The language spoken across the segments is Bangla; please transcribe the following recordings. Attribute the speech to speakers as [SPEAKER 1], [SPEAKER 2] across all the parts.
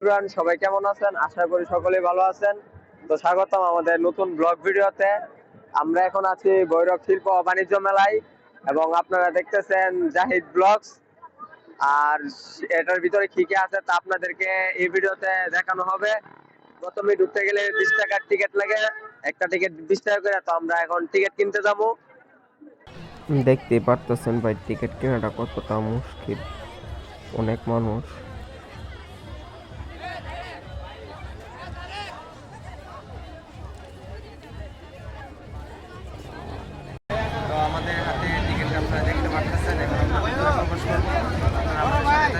[SPEAKER 1] সবাই কেমন আছেন? আশা করি ভালো আছেন। তো স্বাগতম আমাদের নতুন ব্লগ ভিডিওতে। আমরা এখন আছি শিল্প বাণিজ্য মেলায় এবং আপনারা দেখতেছেন জাহিদ ব্লগস। আর এটার ভিতরে কি কি আছে তা আপনাদেরকে এই ভিডিওতে দেখানো হবে। প্রথমে ঢুকতে গেলে বিশ টাকার টিকিট লাগে। একটা টিকিট বিশ টাকা করে, তো আমরা এখন টিকিট কিনতে যাব।
[SPEAKER 2] দেখতে পারতেছেন ভাই টিকিট কেনাটা কতটা মুশকিল। অনেক মানুষ
[SPEAKER 1] তো আমাদের হাতে টিকিট আপনারা দেখতে পারতেছেন এবং আমরা ভিতরে প্রবেশ করব আপনারা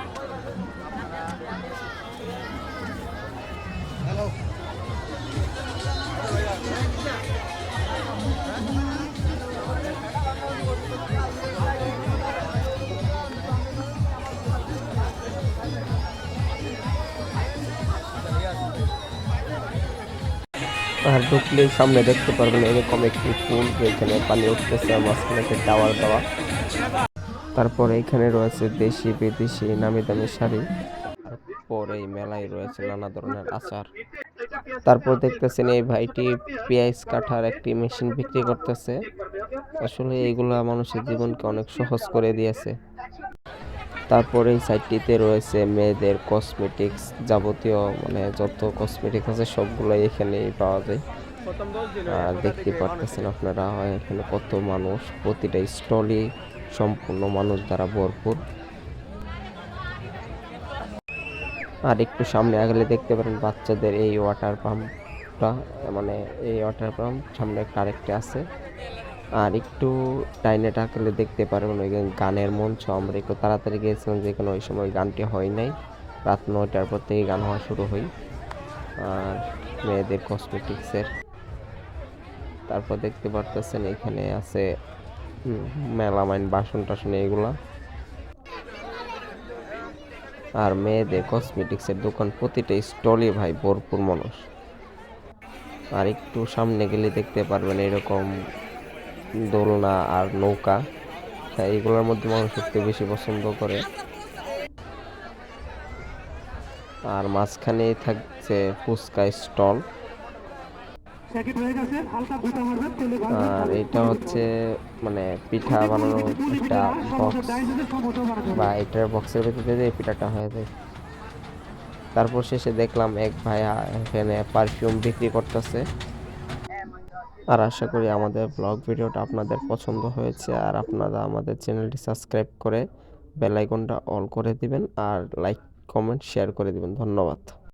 [SPEAKER 2] আর ঢুকলেই সামনে দেখতে পারবেন এরকম একটি পুল যেখানে পানি উঠতেছে, মাঝখানে টাওয়ার দেওয়া। তারপরে এখানে রয়েছে দেশি বিদেশি নামি দামি শাড়ি। তারপরে এই মেলায় রয়েছে নানা ধরনের আচার। তারপর দেখতেছেন এই ভাইটি পেঁয়াজ কাটার একটি মেশিন বিক্রি করতেছে। আসলে এগুলা মানুষের জীবনকে অনেক সহজ করে দিয়েছে। তারপরে এই সাইডটিতে রয়েছে মেয়েদের কসমেটিক্স যাবতীয় মানে যত কসমেটিক্স আছে সবগুলাই এখানেই পাওয়া যায়। আর দেখতে পারতেছেন আপনারা এখানে কত মানুষ, প্রতিটা স্টলই সম্পূর্ণ মানুষ দ্বারা ভরপুর। আর একটু সামনে আগলে দেখতে পারেন বাচ্চাদের এই ওয়াটার পাম্পটা মানে এই ওয়াটার পাম্প সামনে একটা আরেকটা আছে। আর একটু ডাইনে টাকলে দেখতে পারবেন ওই গানের মঞ্চ। আমরা একটু তাড়াতাড়ি গিয়েছিলাম যেখানে ওই সময় গানটি হয় নাই। রাত নয়টার পর থেকে গান হওয়া শুরু হয় আর মেয়েদের কসমেটিক্সের তারপর দেখতে পারতেছেন এখানে আছে মেলামাইন বাসন টাসন এগুলা। আর মেয়েদের কসমেটিক্সের দোকান প্রতিটা স্টলই ভাই ভরপুর মানুষ। আর একটু সামনে গেলে দেখতে পারবেন এরকম দোলনা আর নৌকা। হ্যাঁ এইগুলোর মধ্যে মানুষ উঠতে বেশি পছন্দ করে। আর মাঝখানে থাকছে ফুচকা স্টল। আর এটা হচ্ছে মানে পিঠা বানানোর একটা বক্স বা এটার বক্সের ভিতরে দিয়ে পিঠাটা হয়ে যায়। তারপর শেষে দেখলাম এক ভাইয়া এখানে পারফিউম বিক্রি করতেছে। আর আশা করি আমাদের ব্লগ ভিডিওটা আপনাদের পছন্দ হয়েছে, আর আপনারা আমাদের চ্যানেলটি সাবস্ক্রাইব করে বেল আইকনটা অল করে দিবেন, আর লাইক কমেন্ট শেয়ার করে দিবেন। ধন্যবাদ।